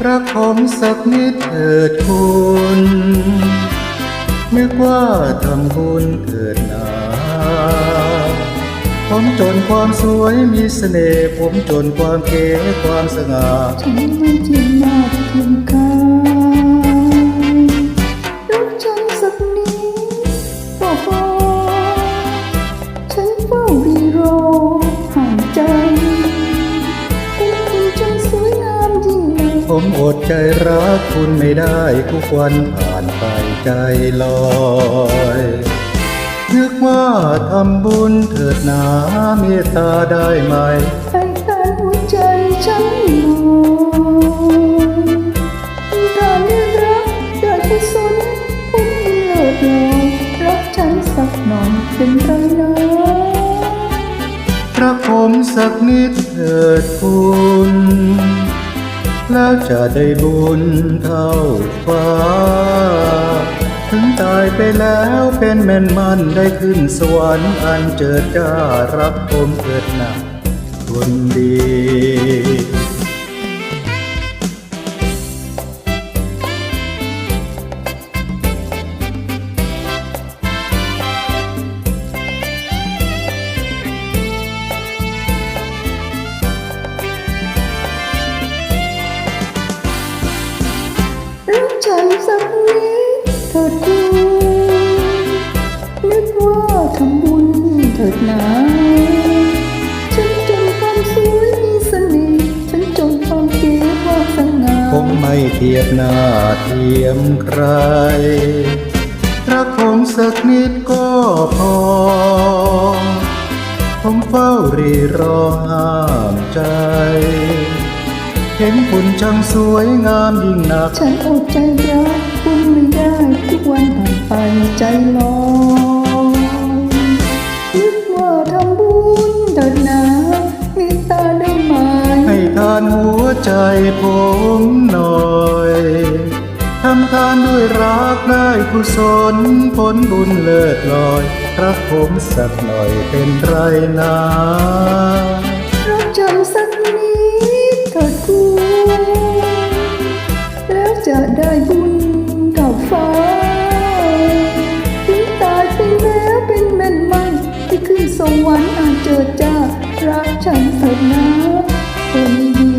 ผมสักนิดเถิดคุณนึกว่าทำบุญเกิดนาผมจนความสวยมีเสน่ห์ผมจนความเก๋ความสง่าฉันไม่จริงมากจริงก ผมอดใจรักคุณไม่ได้ทุกวันผ่านไปใจลอยนึกว่าทำบุญเถิดหนาเมตตาได้ไหมให้ทานหัวใจฉันหน่อยถ้าเรียกรักอยากกุศลพุ่งเลิศลอยรักฉันสักหน่อยเป็นไรนะรักผมสักนิดเถิดคุณ จะได้บุญเท่าฟ้า ถึงตายไปแล้วเป็นแม่นมันได้ขึ้นสวรรค์อันเจิดจ้ารับผมเกิดหนักคนดี ฉันสักนิดเถิดคุณนึกว่าทำบุญเถิดหนาฉันจนความสวยมีเสน่ห์ฉันจนความเก๋ควาสง่าผมไม่เทียบหน้าเทียมใคร รักผมสักนิดก็พอ ผมเฝ้ารีรอห้ามใจ ห็นคุณช่างสวยงามยิ่งนัก ฉันอดใจรักคุณไม่ได้ทุกวันผ่านไปใจลอยนึกว่าทำบุญเถิดหนาเมตตาได้ไหมให้ทานหัวใจผมหน่อยทำทานด้วยรักได้กุศลผลบุญเลิศลอยรักผมสักหน่อยเป็นไรนา ใจสุดนะคนดี